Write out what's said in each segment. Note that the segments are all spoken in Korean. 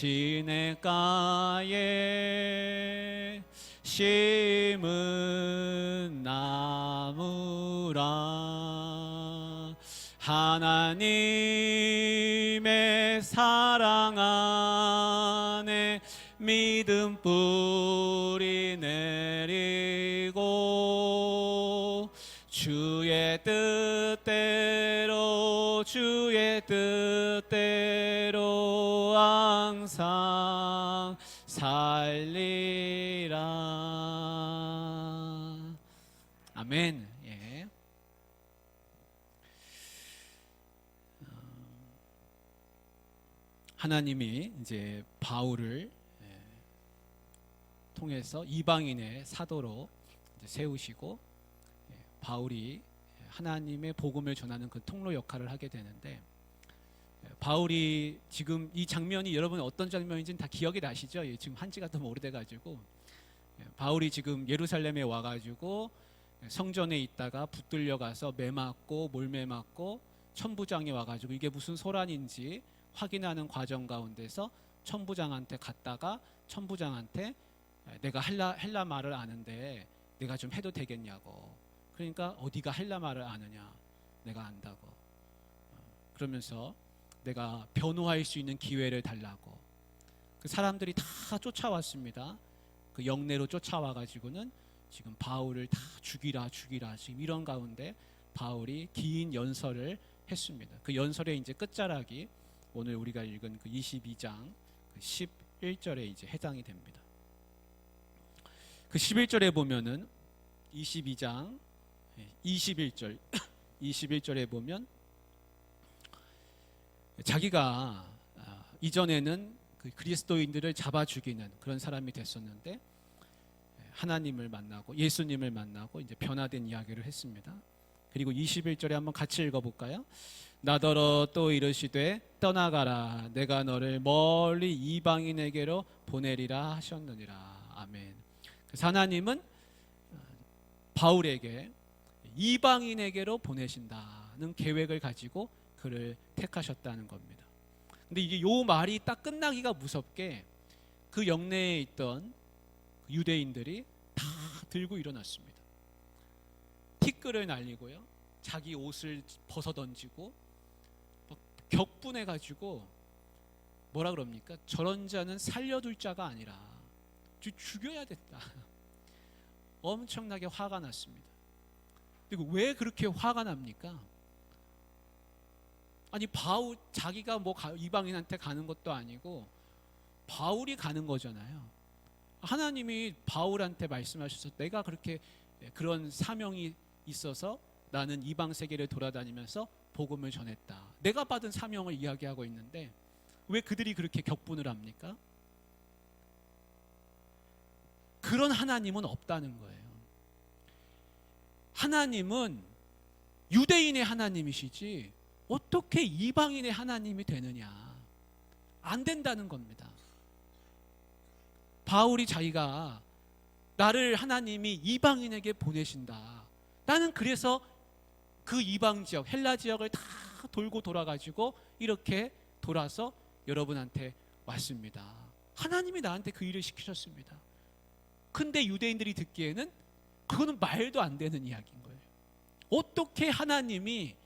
시냇가에 심은 나무라. 하나님의 사랑 안에 믿음 뿌 하나님이 이제 바울을 예, 통해서 이방인의 사도로 세우시고 예, 바울이 하나님의 복음을 전하는 그 통로 역할을 하게 되는데 예, 바울이 지금 이 장면이 여러분 어떤 장면인지는 다 기억이 나시죠? 예, 지금 한지가 좀 오래돼가지고 예, 바울이 지금 예루살렘에 와가지고 예, 성전에 있다가 붙들려 가서 매 맞고 몰매 맞고 천부장이 와가지고 이게 무슨 소란인지 확인하는 과정 가운데서 천부장한테 갔다가 천부장한테 예, 내가 헬라 헬라 말을 아는데 내가 좀 해도 되겠냐고. 그러니까 어디가 헬라 말을 아느냐 내가 안다고. 어, 그러면서 내가 변호할 수 있는 기회를 달라고. 그 사람들이 다 쫓아왔습니다. 그 영내로 쫓아와 가지고는 지금 바울을 다 죽이라 죽이라 지금 이런 가운데 바울이 긴 연설을 했습니다. 그 연설의 이제 끝자락이 오늘 우리가 읽은 그 22장 그 11절에 이제 해당이 됩니다 그 11절에 보면은 22장 21절 21절에 보면 자기가 아, 이전에는 그 그리스도인들을 잡아 죽이는 그런 사람이 됐었는데 하나님을 만나고 예수님을 만나고 이제 변화된 이야기를 했습니다. 그리고 21절에 한번 같이 읽어 볼까요? 나더러 또 이르시되 떠나가라 내가 너를 멀리 이방인에게로 보내리라 하셨느니라. 아멘. 그래서 하나님은 바울에게 이방인에게로 보내신다는 계획을 가지고 그를 택하셨다는 겁니다. 근데 이게 요 말이 딱 끝나기가 무섭게 그 영내에 있던 유대인들이 다 들고 일어났습니다. 티끌을 날리고요. 자기 옷을 벗어 던지고 막 격분해 가지고 뭐라 그럽니까? 저런 자는 살려둘 자가 아니라 죽- 죽여야 된다. 엄청나게 화가 났습니다. 그리고 왜 그렇게 화가 납니까? 아니 바울 자기가 뭐 가- 이방인한테 가는 것도 아니고 바울이 가는 거잖아요. 하나님이 바울한테 말씀하셔서 내가 그렇게 그런 사명이 있어서 나는 이방 세계를 돌아다니면서 복음을 전했다. 내가 받은 사명을 이야기하고 있는데 왜 그들이 그렇게 격분을 합니까? 그런 하나님은 없다는 거예요. 하나님은 유대인의 하나님이시지 어떻게 이방인의 하나님이 되느냐? 안 된다는 겁니다. 바울이 자기가 나를 하나님이 이방인에게 보내신다. 나는 그래서 그 이방 지역, 헬라 지역을 다 돌고 돌아가지고 이렇게 돌아서 여러분한테 왔습니다. 하나님이 나한테 그 일을 시키셨습니다. 근데 유대인들이 듣기에는 그거는 말도 안 되는 이야기인 거예요. 어떻게 하나님이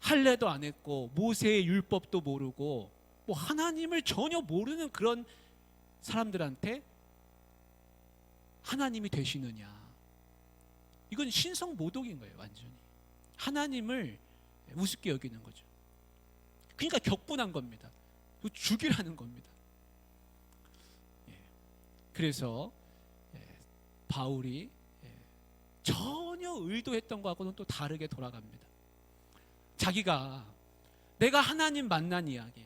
할례도 안 했고 모세의 율법도 모르고 뭐 하나님을 전혀 모르는 그런 사람들한테 하나님이 되시느냐? 이건 신성 모독인 거예요, 완전히. 하나님을 우습게 여기는 거죠. 그러니까 격분한 겁니다. 죽이라는 겁니다. 예. 그래서 예, 바울이 예, 전혀 의도했던 것하고는 또 다르게 돌아갑니다. 자기가 내가 하나님 만난 이야기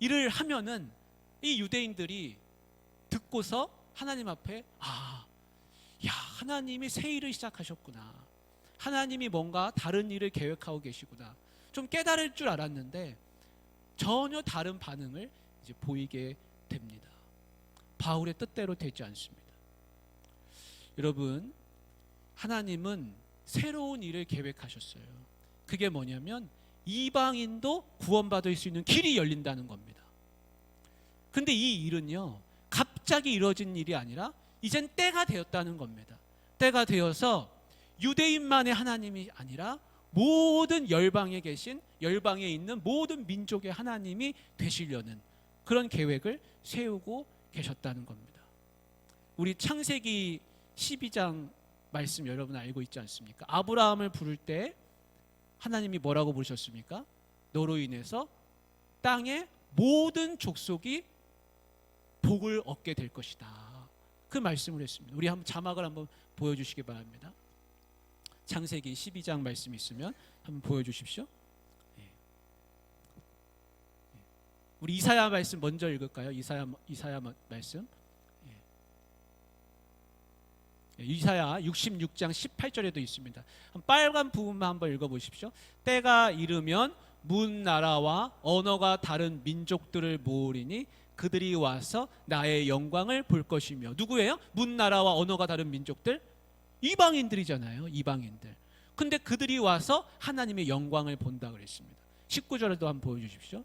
이를 하면은 이 유대인들이 듣고서 하나님 앞에 아, 야 하나님이 새 일을 시작하셨구나. 하나님이 뭔가 다른 일을 계획하고 계시구나. 좀 깨달을 줄 알았는데 전혀 다른 반응을 이제 보이게 됩니다. 바울의 뜻대로 되지 않습니다. 여러분, 하나님은 새로운 일을 계획하셨어요. 그게 뭐냐면 이방인도 구원받을 수 있는 길이 열린다는 겁니다. 근데 이 일은요, 갑자기 이루어진 일이 아니라 이젠 때가 되었다는 겁니다. 때가 되어서 유대인만의 하나님이 아니라 모든 열방에 계신 열방에 있는 모든 민족의 하나님이 되시려는 그런 계획을 세우고 계셨다는 겁니다. 우리 창세기 12장 말씀 여러분 알고 있지 않습니까? 아브라함을 부를 때 하나님이 뭐라고 부르셨습니까? 너로 인해서 땅의 모든 족속이 복을 얻게 될 것이다. 그 말씀을 했습니다. 우리 한번 자막을 한번 보여주시기 바랍니다. 창세기 12장 말씀 있으면 한번 보여주십시오. 예. 예. 우리 이사야 말씀 먼저 읽을까요? 이사야 이사야 말씀. 예, 이사야 66장 18절에도 있습니다. 빨간 부분만 한번 읽어보십시오. 때가 이르면 문 나라와 언어가 다른 민족들을 모으리니 그들이 와서 나의 영광을 볼 것이며 누구예요? 문 나라와 언어가 다른 민족들 이방인들이잖아요. 이방인들. 근데 그들이 와서 하나님의 영광을 본다 그랬습니다. 19절에도 한번 보여 주십시오.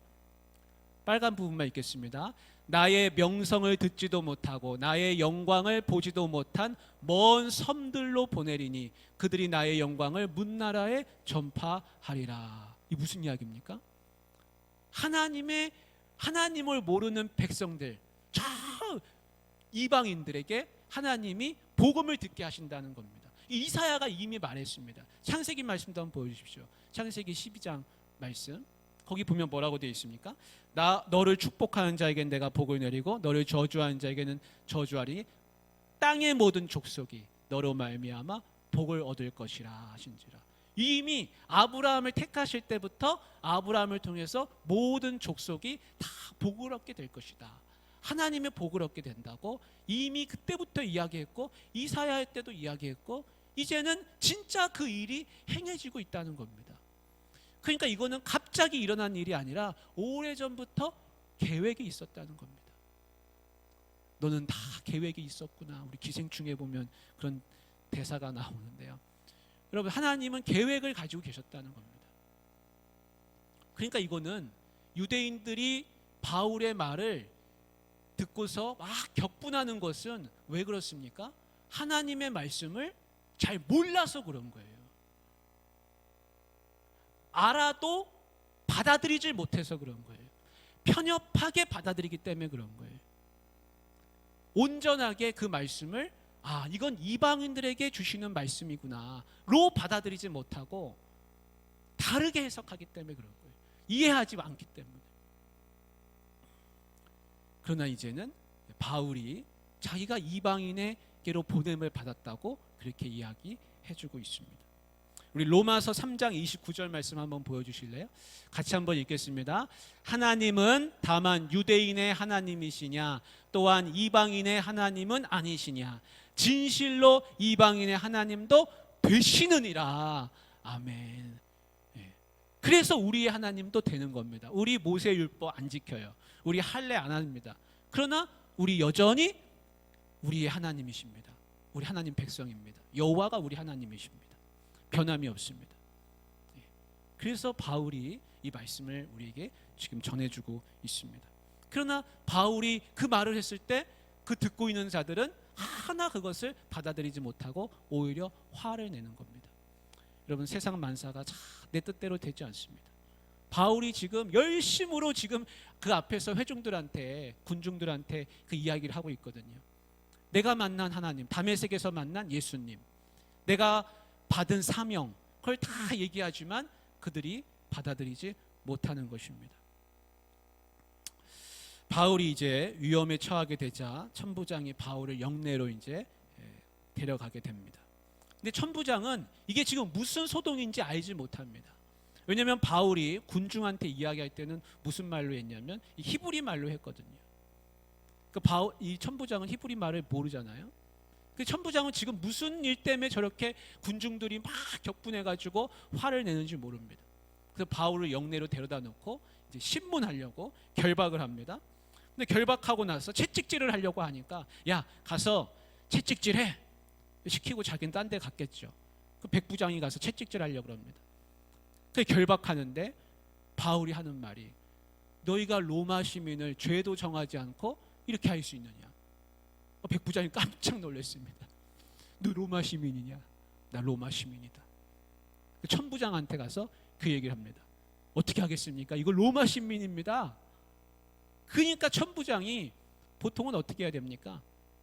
빨간 부분만 읽겠습니다. 나의 명성을 듣지도 못하고 나의 영광을 보지도 못한 먼 섬들로 보내리니 그들이 나의 영광을 문나라에 전파하리라. 이 무슨 이야기입니까? 하나님의 하나님을 모르는 백성들, 저 이방인들에게 하나님이 복음을 듣게 하신다는 겁니다. 이사야가 이미 말했습니다. 창세기 말씀도 한번 보여주십시오. 창세기 12장 말씀. 거기 보면 뭐라고 되어 있습니까? 나 너를 축복하는 자에게는 내가 복을 내리고 너를 저주하는 자에게는 저주하리니 땅의 모든 족속이 너로 말미암아 복을 얻을 것이라 하신지라. 이미 아브라함을 택하실 때부터 아브라함을 통해서 모든 족속이 다 복을 얻게 될 것이다. 하나님의 복을 얻게 된다고 이미 그때부터 이야기했고 이사야 때도 이야기했고 이제는 진짜 그 일이 행해지고 있다는 겁니다. 그러니까 이거는 갑자기 일어난 일이 아니라 오래전부터 계획이 있었다는 겁니다. 너는 다 계획이 있었구나. 우리 기생충에 보면 그런 대사가 나오는데요. 여러분, 하나님은 계획을 가지고 계셨다는 겁니다. 그러니까 이거는 유대인들이 바울의 말을 듣고서 막 격분하는 것은 왜 그렇습니까? 하나님의 말씀을 잘 몰라서 그런 거예요. 알아도 받아들이질 못해서 그런 거예요. 편협하게 받아들이기 때문에 그런 거예요. 온전하게 그 말씀을 아, 이건 이방인들에게 주시는 말씀이구나 로 받아들이지 못하고 다르게 해석하기 때문에 그런 거예요. 이해하지 않기 때문에. 그러나 이제는 바울이 자기가 이방인에게로 보냄을 받았다고 그렇게 이야기해주고 있습니다. 우리 로마서 3장 29절 말씀 한번 보여주실래요? 같이 한번 읽겠습니다. 하나님은 다만 유대인의 하나님이시냐 또한 이방인의 하나님은 아니시냐 진실로 이방인의 하나님도 되시느니라 아멘. 예. 그래서 우리의 하나님도 되는 겁니다. 우리 모세 율법 안 지켜요. 우리 할례 안 합니다. 그러나 우리 여전히 우리의 하나님이십니다. 우리 하나님 백성입니다. 여호와가 우리 하나님이십니다. 변함이 없습니다. 예. 그래서 바울이 이 말씀을 우리에게 지금 전해주고 있습니다. 그러나 바울이 그 말을 했을 때 그 듣고 있는 자들은 하나 그것을 받아들이지 못하고 오히려 화를 내는 겁니다. 여러분 세상 만사가 내 뜻대로 되지 않습니다. 바울이 지금 열심으로 지금 그 앞에서 회중들한테 군중들한테 그 이야기를 하고 있거든요. 내가 만난 하나님, 담에색에서 만난 예수님, 내가 받은 사명, 그걸 다 얘기하지만 그들이 받아들이지 못하는 것입니다. 바울이 이제 위험에 처하게 되자 천부장이 바울을 영내로 이제 예, 데려가게 됩니다. 근데 천부장은 이게 지금 무슨 소동인지 알지 못합니다. 왜냐하면 바울이 군중한테 이야기할 때는 무슨 말로 했냐면 히브리 말로 했거든요. 그 바울 이 천부장은 히브리 말을 모르잖아요. 그 천부장은 지금 무슨 일 때문에 저렇게 군중들이 막 격분해 가지고 화를 내는지 모릅니다. 그래서 바울을 영내로 데려다 놓고 이제 신문하려고 결박을 합니다. 근데 결박하고 나서 채찍질을 하려고 하니까 야 가서 채찍질해 시키고 자기는 딴 데 갔겠죠. 그 백부장이 가서 채찍질 하려고 합니다. 그 결박하는데 바울이 하는 말이 너희가 로마 시민을 죄도 정하지 않고 이렇게 할 수 있느냐? 어, 백부장이 깜짝 놀랐습니다. 너 로마 시민이냐? 나 로마 시민이다. 그 천부장한테 가서 그 얘기를 합니다. 어떻게 하겠습니까? 이거 로마 시민입니다. 그러니까 천부장이 보통은 어떻게 해야 됩니까?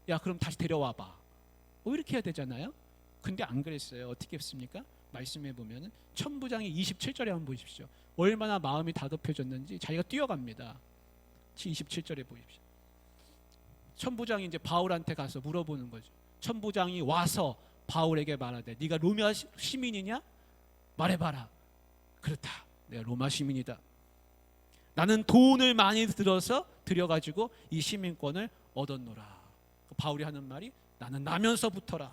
야, 그럼 다시 데려와 봐. 뭐 이렇게 해야 되잖아요. 근데 안 그랬어요. 어떻게 했습니까? 말씀해 보면은 천부장이 27절에 한번 보십시오. 얼마나 마음이 다급해졌는지 자기가 뛰어갑니다. 27절에 보십시오. 천부장이 이제 바울한테 가서 물어보는 거죠. 천부장이 와서 바울에게 말하되 네가 로마 시- 시민이냐? 말해봐라. 그렇다. 내가 로마 시민이다. 나는 돈을 많이 들어서 들여가지고 이 시민권을 얻었노라. 바울이 하는 말이 나는 나면서부터라.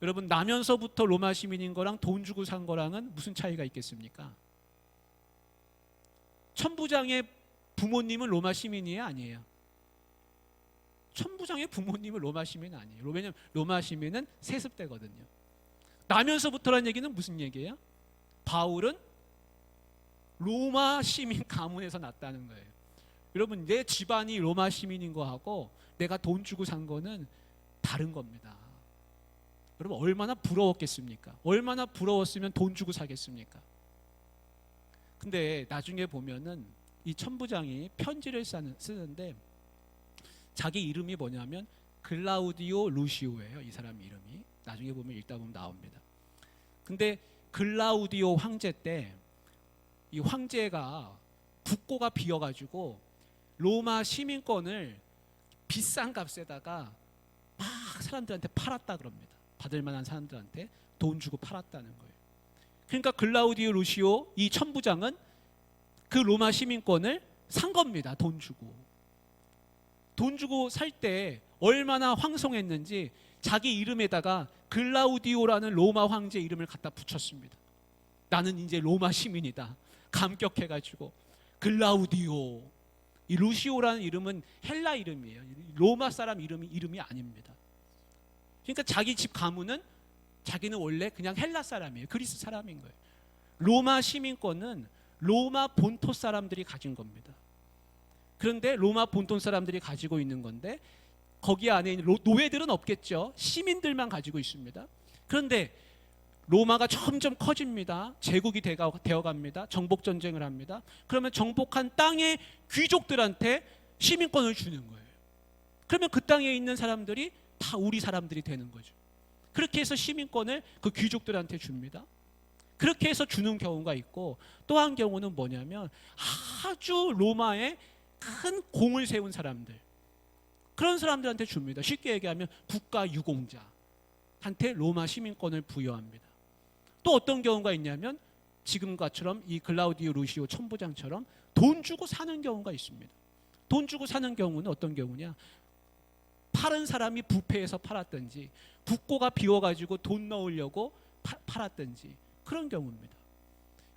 여러분 나면서부터 로마 시민인 거랑 돈 주고 산 거랑은 무슨 차이가 있겠습니까? 천부장의 부모님은 로마 시민이에요, 아니에요? 천부장의 부모님은 로마 시민 아니에요. 왜냐면 로마 시민은 세습되거든요. 나면서부터라는 얘기는 무슨 얘기예요? 바울은 로마 시민 가문에서 났다는 거예요. 여러분 내 집안이 로마 시민인 거하고 내가 돈 주고 산 거는 다른 겁니다. 여러분 얼마나 부러웠겠습니까? 얼마나 부러웠으면 돈 주고 사겠습니까? 근데 나중에 보면은 이 천부장이 편지를 쓰는, 쓰는데 자기 이름이 뭐냐면 글라우디오 루시오예요. 이 사람 이름이 나중에 보면 읽다 보면 나옵니다. 근데 글라우디오 황제 때 이 황제가 국고가 비어가지고 로마 시민권을 비싼 값에다가 막 사람들한테 팔았다 그럽니다. 받을 만한 사람들한테 돈 주고 팔았다는 거예요. 그러니까 글라우디오 루시오 이 천부장은 그 로마 시민권을 산 겁니다. 돈 주고. 돈 주고 살 때 얼마나 황송했는지 자기 이름에다가 글라우디오라는 로마 황제 이름을 갖다 붙였습니다. 나는 이제 로마 시민이다. 감격해가지고 글라우디오 이 루시오라는 이름은 헬라 이름이에요. 로마 사람 이름이 이름이 아닙니다. 그러니까 자기 집 가문은 자기는 원래 그냥 헬라 사람이에요. 그리스 사람인 거예요. 로마 시민권은 로마 본토 사람들이 가진 겁니다. 그런데 로마 본토 사람들이 가지고 있는 건데 거기 안에 노예들은 없겠죠. 시민들만 가지고 있습니다. 그런데 로마가 점점 커집니다. 제국이 되가- 되어 갑니다. 정복 전쟁을 합니다. 그러면 정복한 땅의 귀족들한테 시민권을 주는 거예요. 그러면 그 땅에 있는 사람들이 다 우리 사람들이 되는 거죠. 그렇게 해서 시민권을 그 귀족들한테 줍니다. 그렇게 해서 주는 경우가 있고 또 한 경우는 뭐냐면 아주 로마에 큰 공을 세운 사람들 그런 사람들한테 줍니다. 쉽게 얘기하면 국가 유공자한테 로마 시민권을 부여합니다. 또 어떤 경우가 있냐면 지금과처럼 이 글라우디오 루시오 천부장처럼 돈 주고 사는 경우가 있습니다. 돈 주고 사는 경우는 어떤 경우냐? 파는 사람이 부패해서 팔았든지 국고가 비워가지고 돈 넣으려고 파- 팔았든지 그런 경우입니다.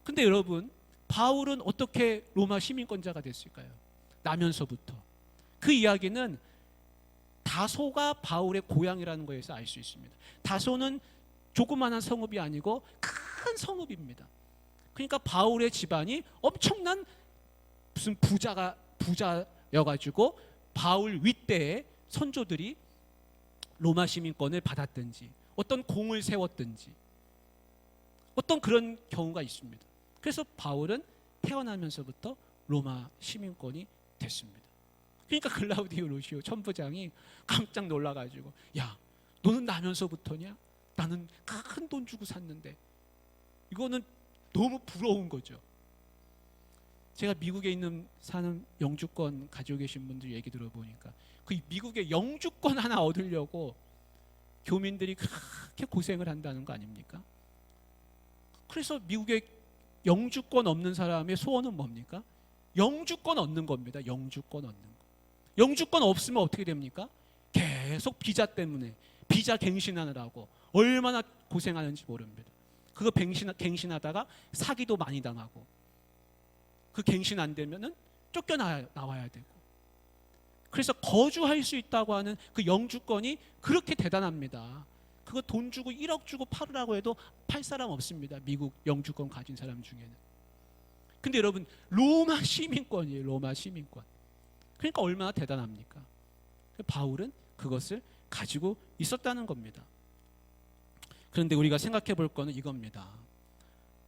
근데 여러분 바울은 어떻게 로마 시민권자가 됐을까요? 나면서부터 그 이야기는 다소가 바울의 고향이라는 거에서 알 수 있습니다. 다소는 조그마한 성읍이 아니고 큰 성읍입니다. 그러니까 바울의 집안이 엄청난 무슨 부자가 부자여가지고 바울 윗대에 선조들이 로마 시민권을 받았든지 어떤 공을 세웠든지 어떤 그런 경우가 있습니다. 그래서 바울은 태어나면서부터 로마 시민권이 됐습니다. 그러니까 글라우디오 루시오 천부장이 깜짝 놀라가지고 야 너는 나면서부터냐? 나는 큰 돈 주고 샀는데 이거는 너무 부러운 거죠. 제가 미국에 있는 사는 영주권 가지고 계신 분들 얘기 들어보니까 그 미국의 영주권 하나 얻으려고 교민들이 그렇게 고생을 한다는 거 아닙니까? 그래서 미국에 영주권 없는 사람의 소원은 뭡니까? 영주권 얻는 겁니다. 영주권 얻는 거. 영주권 없으면 어떻게 됩니까? 계속 비자 때문에 비자 갱신하느라고 얼마나 고생하는지 모릅니다. 그거 갱신, 갱신하다가 사기도 많이 당하고 그 갱신 안 되면은 쫓겨나와야 되고 그래서 거주할 수 있다고 하는 그 영주권이 그렇게 대단합니다. 그거 돈 주고 1억 주고 팔으라고 해도 팔 사람 없습니다. 미국 영주권 가진 사람 중에는. 근데 여러분 로마 시민권이에요. 로마 시민권. 그러니까 얼마나 대단합니까? 바울은 그것을 가지고 있었다는 겁니다. 그런데 우리가 생각해 볼 거는 이겁니다.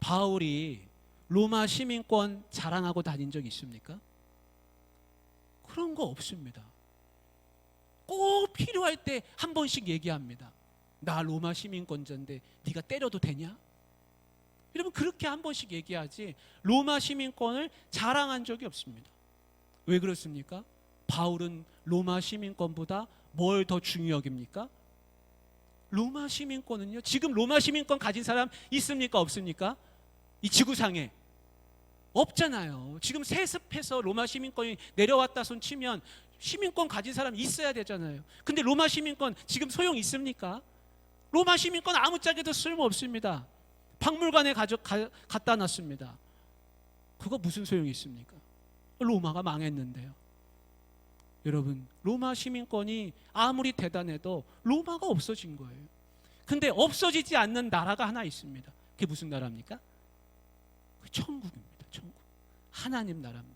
바울이 로마 시민권 자랑하고 다닌 적 있습니까? 그런 거 없습니다. 꼭 필요할 때 한 번씩 얘기합니다. 나 로마 시민권자인데 네가 때려도 되냐? 여러분 그렇게 한 번씩 얘기하지 로마 시민권을 자랑한 적이 없습니다. 왜 그렇습니까? 바울은 로마 시민권보다 뭘 더 중요 여깁니까? 로마 시민권은요. 지금 로마 시민권 가진 사람 있습니까? 없습니까? 이 지구상에 없잖아요. 지금 세습해서 로마 시민권이 내려왔다 손 치면 시민권 가진 사람 있어야 되잖아요. 근데 로마 시민권 지금 소용 있습니까? 로마 시민권 아무짝에도 쓸모 없습니다. 박물관에 가져 가, 갖다 놨습니다. 그거 무슨 소용이 있습니까? 로마가 망했는데요. 여러분, 로마 시민권이 아무리 대단해도 로마가 없어진 거예요. 근데 없어지지 않는 나라가 하나 있습니다. 그게 무슨 나라입니까? 그 천국입니다. 천국. 하나님 나라입니다.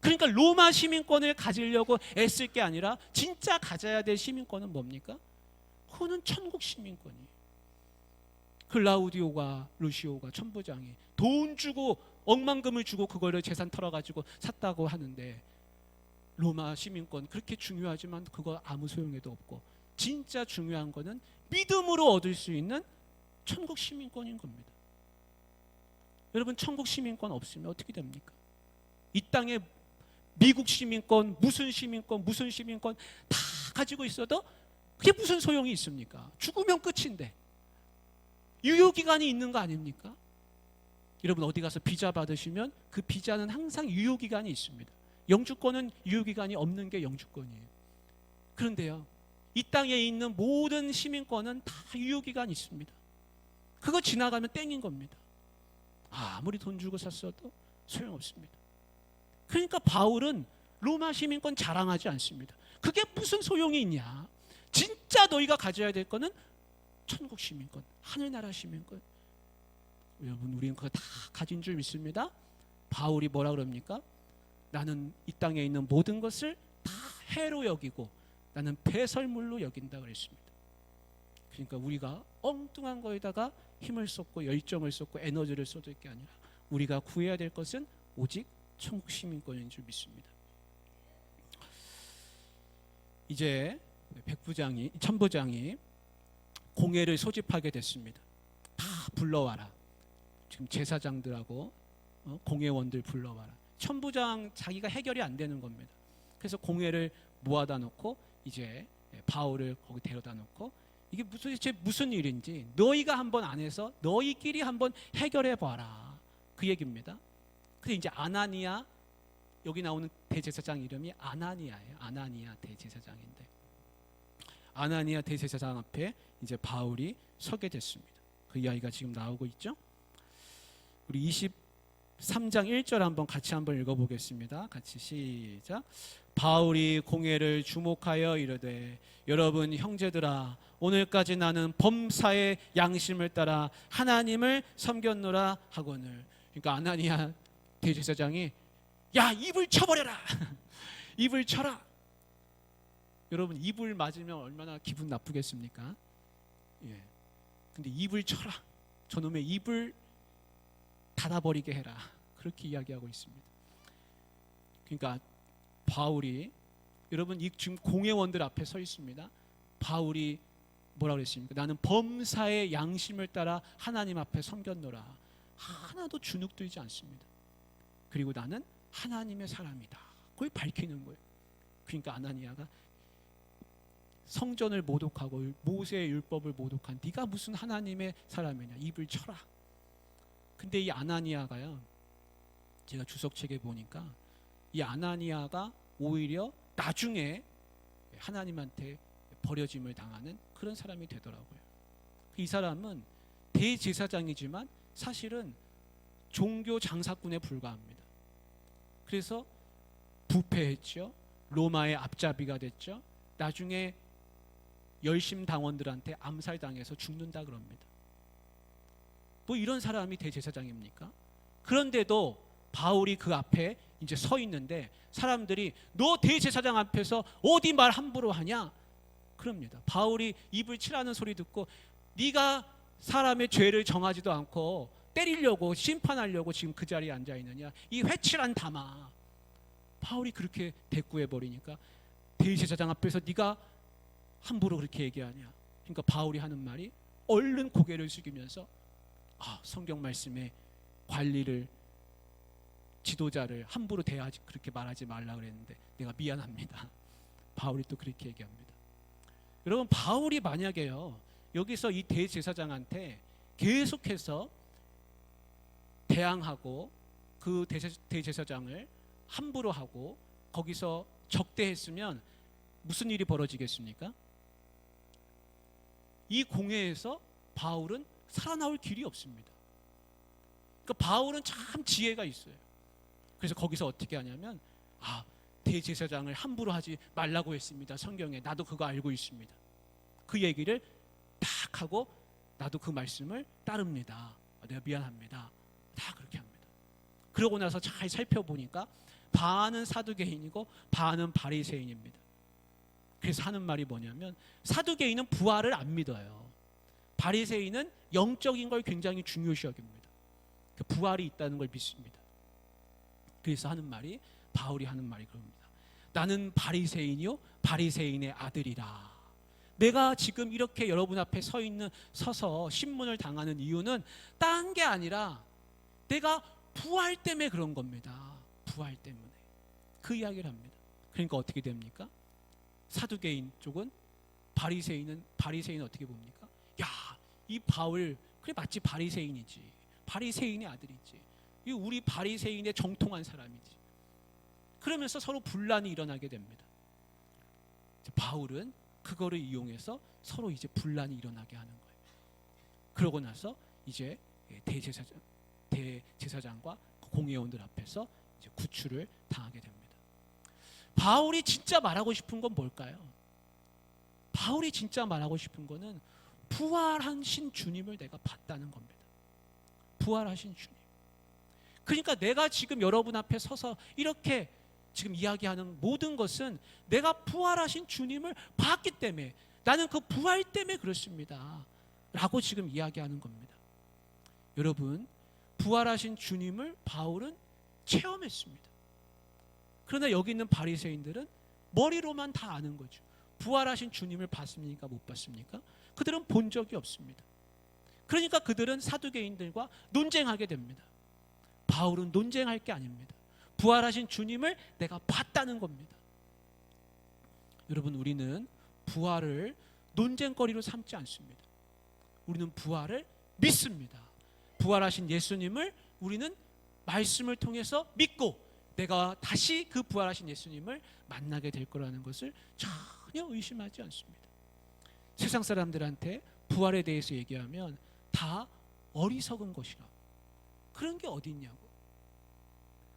그러니까 로마 시민권을 가지려고 애쓸 게 아니라 진짜 가져야 될 시민권은 뭡니까? 그거는 천국 시민권이에요. 클라우디오가 루시오가 천부장이 돈 주고 억만금을 주고 그거를 재산 털어가지고 샀다고 하는데 로마 시민권 그렇게 중요하지만 그거 아무 소용에도 없고 진짜 중요한 거는 믿음으로 얻을 수 있는 천국 시민권인 겁니다. 여러분 천국 시민권 없으면 어떻게 됩니까? 이 땅에 미국 시민권, 무슨 시민권, 무슨 시민권 다 가지고 있어도 그게 무슨 소용이 있습니까? 죽으면 끝인데. 유효 기간이 있는 거 아닙니까? 여러분 어디 가서 비자 받으시면 그 비자는 항상 유효 기간이 있습니다. 영주권은 유효 기간이 없는 게 영주권이에요. 그런데요. 이 땅에 있는 모든 시민권은 다 유효 기간이 있습니다. 그거 지나가면 땡인 겁니다. 아무리 돈 주고 샀어도 소용없습니다. 그러니까 바울은 로마 시민권 자랑하지 않습니다. 그게 무슨 소용이 있냐? 진짜 너희가 가져야 될 거는 천국 시민권, 하늘나라 시민권. 여러분, 우리는 그거 다 가진 줄 믿습니다. 바울이 뭐라 그럽니까? 나는 이 땅에 있는 모든 것을 다 해로 여기고 나는 배설물로 여긴다 그랬습니다. 그러니까 우리가 엉뚱한 거에다가 힘을 쏟고 열정을 쏟고 에너지를 쏟을 게 아니라 우리가 구해야 될 것은 오직 천국 시민권인 줄 믿습니다. 이제 백부장이 천부장이 공회를 소집하게 됐습니다. 다 불러와라. 지금 제사장들하고 어, 공회원들 불러와라. 천부장 자기가 해결이 안 되는 겁니다. 그래서 공회를 모아다 놓고 이제 바울을 거기 데려다 놓고 이게 무슨 대체 무슨 일인지 너희가 한번 안에서 너희끼리 한번 해결해 봐라. 그 얘기입니다. 근데 이제 아나니아 여기 나오는 대제사장 이름이 아나니아예요. 아나니아 대제사장인데 아나니아 대제사장 앞에 이제 바울이 서게 됐습니다. 그 이야기가 지금 나오고 있죠. 우리 23장 1절 한번 같이 한번 읽어보겠습니다. 같이 시작. 바울이 공회를 주목하여 이르되 여러분 형제들아 오늘까지 나는 범사의 양심을 따라 하나님을 섬겼노라 하거늘. 그러니까 아나니아 대제사장이 야 입을 쳐버려라 입을 쳐라 여러분 입을 맞으면 얼마나 기분 나쁘겠습니까 예 근데 입을 쳐라 저놈의 입을 닫아버리게 해라. 그렇게 이야기하고 있습니다. 그러니까 바울이 여러분 이 지금 공회원들 앞에 서 있습니다. 바울이 뭐라 그랬습니까? 나는 범사의 양심을 따라 하나님 앞에 섬겼노라. 하나도 주눅들지 않습니다. 그리고 나는 하나님의 사람이다. 그걸 밝히는 거예요. 그러니까 아나니아가 성전을 모독하고 모세의 율법을 모독한 네가 무슨 하나님의 사람이냐? 입을 쳐라. 근데 이 아나니아가요. 제가 주석책에 보니까 이 아나니아가 오히려 나중에 하나님한테 버려짐을 당하는 그런 사람이 되더라고요. 이 사람은 대제사장이지만 사실은 종교 장사꾼에 불과합니다. 그래서 부패했죠. 로마의 앞잡이가 됐죠. 나중에 열심 당원들한테 암살당해서 죽는다 그럽니다. 뭐 이런 사람이 대제사장입니까? 그런데도 바울이 그 앞에 이제 서 있는데 사람들이 너 대제사장 앞에서 어디 말 함부로 하냐? 그럽니다. 바울이 입을 칠하는 소리 듣고 네가 사람의 죄를 정하지도 않고 때리려고 심판하려고 지금 그 자리에 앉아 있느냐? 이 회칠한 담아. 바울이 그렇게 대꾸해 버리니까 대제사장 앞에서 네가 함부로 그렇게 얘기하냐? 그러니까 바울이 하는 말이 얼른 고개를 숙이면서 아, 성경 말씀에 관리를 지도자를 함부로 대하지 그렇게 말하지 말라 그랬는데 내가 미안합니다. 바울이 또 그렇게 얘기합니다. 여러분 바울이 만약에요 여기서 이 대제사장한테 계속해서 대항하고 그 대제, 대제사장을 함부로 하고 거기서 적대했으면 무슨 일이 벌어지겠습니까? 이 공회에서 바울은 살아나올 길이 없습니다. 그러니까 바울은 참 지혜가 있어요. 그래서 거기서 어떻게 하냐면 아 대제사장을 함부로 하지 말라고 했습니다. 성경에 나도 그거 알고 있습니다. 그 얘기를 딱 하고 나도 그 말씀을 따릅니다. 아, 내가 미안합니다. 다 그렇게 합니다. 그러고 나서 잘 살펴보니까 반은 사두개인이고 반은 바리새인입니다. 그래서 하는 말이 뭐냐면 사두개인은 부활을 안 믿어요. 바리새인은 영적인 걸 굉장히 중요시 여깁니다. 그 부활이 있다는 걸 믿습니다. 그래서 하는 말이 바울이 하는 말이 그럽니다. 나는 바리새인이요 바리새인의 아들이라. 내가 지금 이렇게 여러분 앞에 서 있는 서서 신문을 당하는 이유는 딴 게 아니라 내가 부활 때문에 그런 겁니다. 부활 때문에 그 이야기를 합니다. 그러니까 어떻게 됩니까? 사두개인 쪽은 바리새인은 바리새인 어떻게 봅니까? 야, 이 바울 그래 마치 바리새인이지. 바리새인의 아들이지. 이 우리 바리새인의 정통한 사람이지. 그러면서 서로 분란이 일어나게 됩니다. 바울은 그거를 이용해서 서로 이제 분란이 일어나게 하는 거예요. 그러고 나서 이제 대제사장 대제사장과 공회원들 앞에서 이제 구출을 당하게 됩니다. 바울이 진짜 말하고 싶은 건 뭘까요? 바울이 진짜 말하고 싶은 거는 부활하신 주님을 내가 봤다는 겁니다. 부활하신 주님. 그러니까 내가 지금 여러분 앞에 서서 이렇게 지금 이야기하는 모든 것은 내가 부활하신 주님을 봤기 때문에 나는 그 부활 때문에 그렇습니다. 라고 지금 이야기하는 겁니다. 여러분, 부활하신 주님을 바울은 체험했습니다. 그러나 여기 있는 바리새인들은 머리로만 다 아는 거죠. 부활하신 주님을 봤습니까? 못 봤습니까? 그들은 본 적이 없습니다. 그러니까 그들은 사두개인들과 논쟁하게 됩니다. 바울은 논쟁할 게 아닙니다. 부활하신 주님을 내가 봤다는 겁니다. 여러분 우리는 부활을 논쟁거리로 삼지 않습니다. 우리는 부활을 믿습니다. 부활하신 예수님을 우리는 말씀을 통해서 믿고 내가 다시 그 부활하신 예수님을 만나게 될 거라는 것을 전혀 의심하지 않습니다. 세상 사람들한테 부활에 대해서 얘기하면 다 어리석은 것이라. 그런 게 어디 있냐고.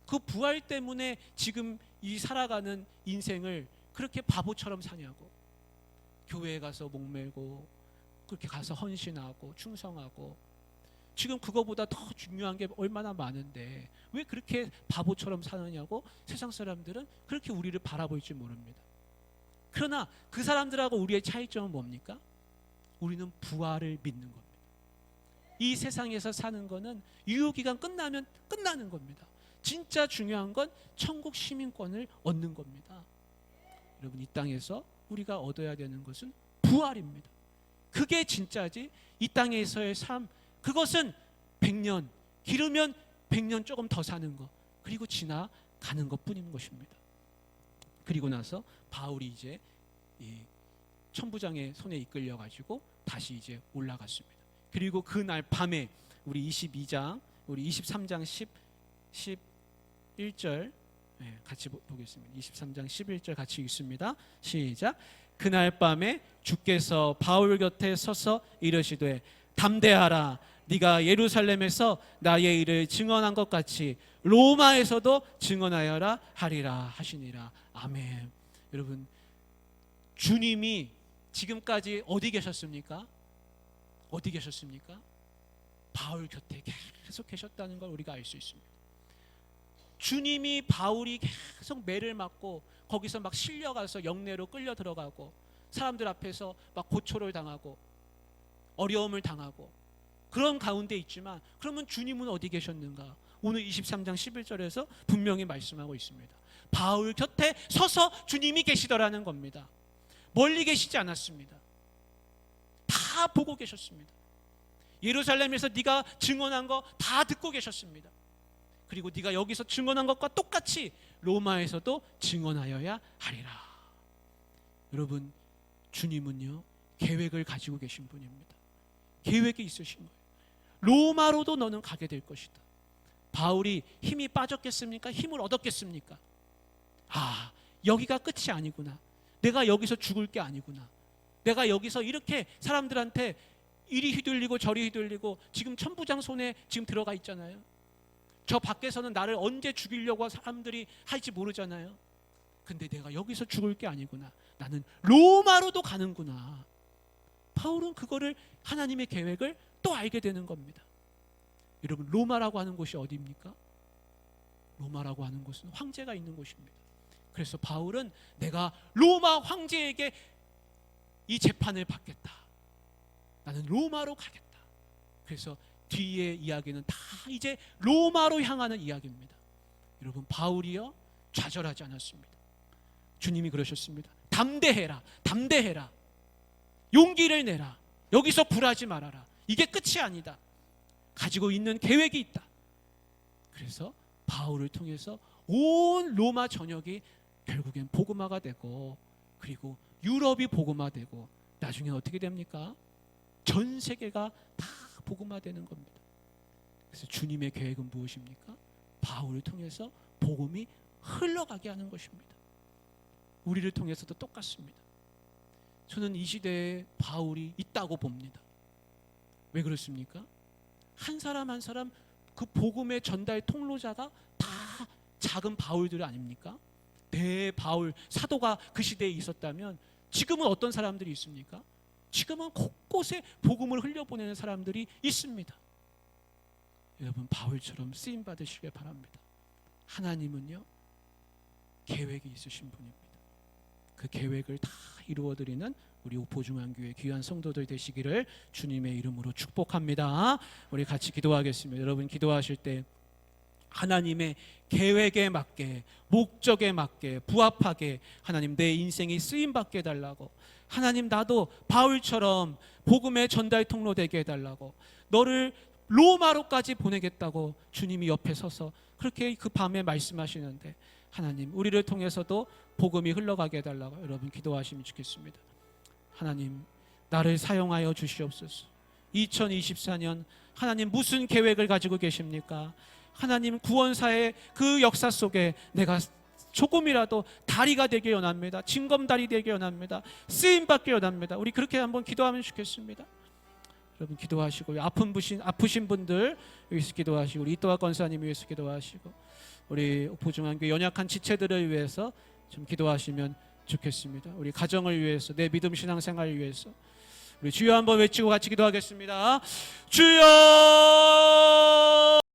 그 부활 때문에 지금 이 살아가는 인생을 그렇게 바보처럼 사냐고. 교회에 가서 목매고 그렇게 가서 헌신하고 충성하고 지금 그거보다 더 중요한 게 얼마나 많은데 왜 그렇게 바보처럼 사느냐고 세상 사람들은 그렇게 우리를 바라볼 줄 모릅니다. 그러나 그 사람들하고 우리의 차이점은 뭡니까? 우리는 부활을 믿는 겁니다. 이 세상에서 사는 거는 유효 기간 끝나면 끝나는 겁니다. 진짜 중요한 건 천국 시민권을 얻는 겁니다. 여러분 이 땅에서 우리가 얻어야 되는 것은 부활입니다. 그게 진짜지 이 땅에서의 삶 그것은 100년 기르면 100년 조금 더 사는 거 그리고 지나가는 것뿐인 것입니다. 그리고 나서 바울이 이제 이 천부장의 손에 이끌려 가지고 다시 이제 올라갔습니다. 그리고 그날 밤에 우리 22장 우리 23장 10 11절 네, 같이 보- 보겠습니다. 23장 11절 같이 읽습니다. 시작. 그날 밤에 주께서 바울 곁에 서서 이르시되 담대하라 네가 예루살렘에서 나의 일을 증언한 것 같이 로마에서도 증언하여라 하리라 하시니라. 아멘. 여러분 주님이 지금까지 어디 계셨습니까? 어디 계셨습니까? 바울 곁에 계속 계셨다는 걸 우리가 알 수 있습니다. 주님이 바울이 계속 매를 맞고 거기서 막 실려가서 영내로 끌려 들어가고 사람들 앞에서 막 고초를 당하고 어려움을 당하고 그런 가운데 있지만 그러면 주님은 어디 계셨는가? 오늘 23장 11절에서 분명히 말씀하고 있습니다. 바울 곁에 서서 주님이 계시더라는 겁니다. 멀리 계시지 않았습니다. 다 보고 계셨습니다. 예루살렘에서 네가 증언한 거 다 듣고 계셨습니다. 그리고 네가 여기서 증언한 것과 똑같이 로마에서도 증언하여야 하리라. 여러분, 주님은요, 계획을 가지고 계신 분입니다. 계획이 있으신 거예요. 로마로도 너는 가게 될 것이다. 바울이 힘이 빠졌겠습니까? 힘을 얻었겠습니까? 아, 여기가 끝이 아니구나. 내가 여기서 죽을 게 아니구나. 내가 여기서 이렇게 사람들한테 이리 휘둘리고 저리 휘둘리고 지금 천부장 손에 지금 들어가 있잖아요. 저 밖에서는 나를 언제 죽이려고 사람들이 할지 모르잖아요. 근데 내가 여기서 죽을 게 아니구나. 나는 로마로도 가는구나. 바울은 그거를 하나님의 계획을 또 알게 되는 겁니다. 여러분 로마라고 하는 곳이 어디입니까? 로마라고 하는 곳은 황제가 있는 곳입니다. 그래서 바울은 내가 로마 황제에게 이 재판을 받겠다. 나는 로마로 가겠다. 그래서 뒤에 이야기는 다 이제 로마로 향하는 이야기입니다. 여러분 바울이요 좌절하지 않았습니다. 주님이 그러셨습니다. 담대해라, 담대해라. 용기를 내라. 여기서 굴하지 말아라. 이게 끝이 아니다. 가지고 있는 계획이 있다. 그래서 바울을 통해서 온 로마 전역이 결국엔 복음화가 되고 그리고 유럽이 복음화되고 나중에 어떻게 됩니까? 전 세계가 다 복음화되는 겁니다. 그래서 주님의 계획은 무엇입니까? 바울을 통해서 복음이 흘러가게 하는 것입니다. 우리를 통해서도 똑같습니다. 저는 이 시대에 바울이 있다고 봅니다. 왜 그렇습니까? 한 사람 한 사람 그 복음의 전달 통로자가 다 작은 바울들 아닙니까? 대 바울 사도가 그 시대에 있었다면 지금은 어떤 사람들이 있습니까? 지금은 곳곳에 복음을 흘려보내는 사람들이 있습니다. 여러분 바울처럼 쓰임 받으시길 바랍니다. 하나님은요 계획이 있으신 분입니다. 그 계획을 다 이루어드리는 우리 오포중앙교회 귀한 성도들 되시기를 주님의 이름으로 축복합니다. 우리 같이 기도하겠습니다. 여러분 기도하실 때 하나님의 계획에 맞게 목적에 맞게 부합하게 하나님 내 인생이 쓰임 받게 해달라고 하나님 나도 바울처럼 복음의 전달 통로 되게 해달라고 너를 로마로까지 보내겠다고 주님이 옆에 서서 그렇게 그 밤에 말씀하시는데 하나님 우리를 통해서도 복음이 흘러가게 해달라고 여러분 기도하시면 좋겠습니다. 하나님 나를 사용하여 주시옵소서. 2024년 하나님 무슨 계획을 가지고 계십니까? 하나님 구원사의 그 역사 속에 내가 조금이라도 다리가 되게 원합니다. 징검다리 되게 원합니다. 쓰임 받게 원합니다. 우리 그렇게 한번 기도하면 좋겠습니다. 여러분 기도하시고 아픈 부신 아프신 분들 위해서 기도하시고 우리 이또아 권사님 위해서 기도하시고 우리 보중한교 연약한 지체들을 위해서 좀 기도하시면 좋겠습니다. 우리 가정을 위해서 내 믿음 신앙생활을 위해서 우리 주여 한번 외치고 같이 기도하겠습니다. 주여